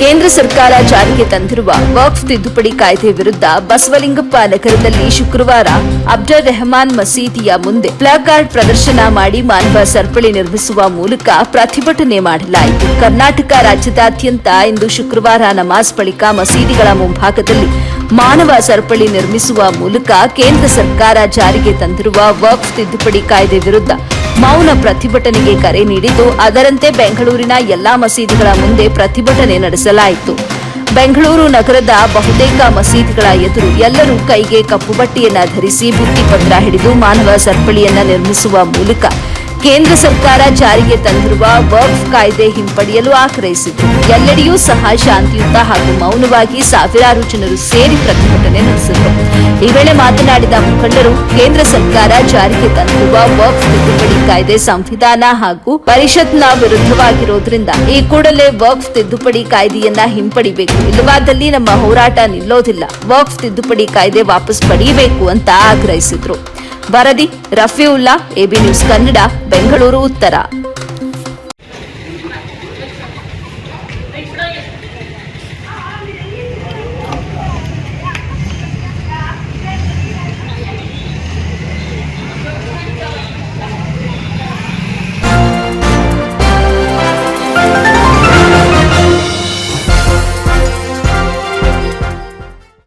ಕೇಂದ್ರ ಸರ್ಕಾರ ಜಾರಿಗೆ ತಂದಿರುವ ವಕ್ಫ್ ತಿದ್ದುಪಡಿ ಕಾಯ್ದೆ ವಿರುದ್ಧ ಬಸವಲಿಂಗಪ್ಪ ನಗರದಲ್ಲಿ ಶುಕ್ರವಾರ ಅಬ್ದುಲ್ ರೆಹಮಾನ್ ಮಸೀದಿಯ ಮುಂದೆ ಪ್ಲಾಕಾರ್ಡ್ ಪ್ರದರ್ಶನ ಮಾಡಿ ಮಾನವ ಸರಪಳಿ ನಿರ್ಮಿಸುವ ಮೂಲಕ ಪ್ರತಿಭಟನೆ ಮಾಡಲಾಯಿತು. ಕರ್ನಾಟಕ ರಾಜ್ಯದಾದ್ಯಂತ ಇಂದು ಶುಕ್ರವಾರ ನಮಾಜ್ ಬಳಿಕ ಮಸೀದಿಗಳ ಮುಂಭಾಗದಲ್ಲಿ ಮಾನವ ಸರಪಳಿ ನಿರ್ಮಿಸುವ ಮೂಲಕ ಕೇಂದ್ರ ಸರ್ಕಾರ ಜಾರಿಗೆ ತಂದಿರುವ ವಕ್ಫ್ ತಿದ್ದುಪಡಿ ಕಾಯ್ದೆ ವಿರುದ್ಧ ಮೌನ ಪ್ರತಿಭಟನೆಗೆ ಕರೆ ನೀಡಿದ್ದು, ಅದರಂತೆ ಬೆಂಗಳೂರಿನ ಎಲ್ಲಾ ಮಸೀದಿಗಳ ಮುಂದೆ ಪ್ರತಿಭಟನೆ ನಡೆಸಲಾಯಿತು. ಬೆಂಗಳೂರು ನಗರದ ಬಹುತೇಕ ಮಸೀದಿಗಳ ಎದುರು ಎಲ್ಲರೂ ಕೈಗೆ ಕಪ್ಪು ಬಟ್ಟೆಯನ್ನ ಧರಿಸಿ ಭಿತ್ತಿಪತ್ರ ಹಿಡಿದು ಮಾನವ ಸರಪಳಿಯನ್ನ ನಿರ್ಮಿಸುವ ಮೂಲಕ ಕೇಂದ್ರ ಸರ್ಕಾರ ಜಾರಿಗೆ ತಂದಿರುವ ವರ್ಫ್ ಕಾಯ್ದೆ ಹಿಂಪಡೆಯಲು ಆಗ್ರಹಿಸಿತು ಎಲ್ಲೆಡೆಯೂ ಸಹ ಶಾಂತಿಯುತ ಹಾಗೂ ಮೌನವಾಗಿ ಸಾವಿರಾರು ಜನರು ಸೇರಿ ಪ್ರತಿಭಟನೆ ನಡೆಸಿದರು. ಈ ವೇಳೆ ಮಾತನಾಡಿದ ಮುಖಂಡರು, ಕೇಂದ್ರ ಸರ್ಕಾರ ಜಾರಿಗೆ ತಂದಿರುವ ವಕ್ಫ್ ತಿದ್ದುಪಡಿ ಕಾಯ್ದೆ ಸಂವಿಧಾನ ಹಾಗೂ ಪರಿಷತ್ನ ವಿರುದ್ಧವಾಗಿರೋದ್ರಿಂದ ಈ ಕೂಡಲೇ ವಕ್ಫ್ ತಿದ್ದುಪಡಿ ಕಾಯ್ದೆಯನ್ನ ಹಿಂಪಡಿಬೇಕು. ಇಲ್ಲವಾದಲ್ಲಿ ನಮ್ಮ ಹೋರಾಟ ನಿಲ್ಲೋದಿಲ್ಲ. ವಕ್ಫ್ ತಿದ್ದುಪಡಿ ಕಾಯ್ದೆ ವಾಪಸ್ ಪಡೆಯಬೇಕು ಅಂತ ಆಗ್ರಹಿಸಿದ್ರು. ವರದಿ ರಫಿಯುಲ್ಲಾ ಎಬಿ ನ್ಯೂಸ್ ಕನ್ನಡ, ಬೆಂಗಳೂರು, ಉತ್ತರ.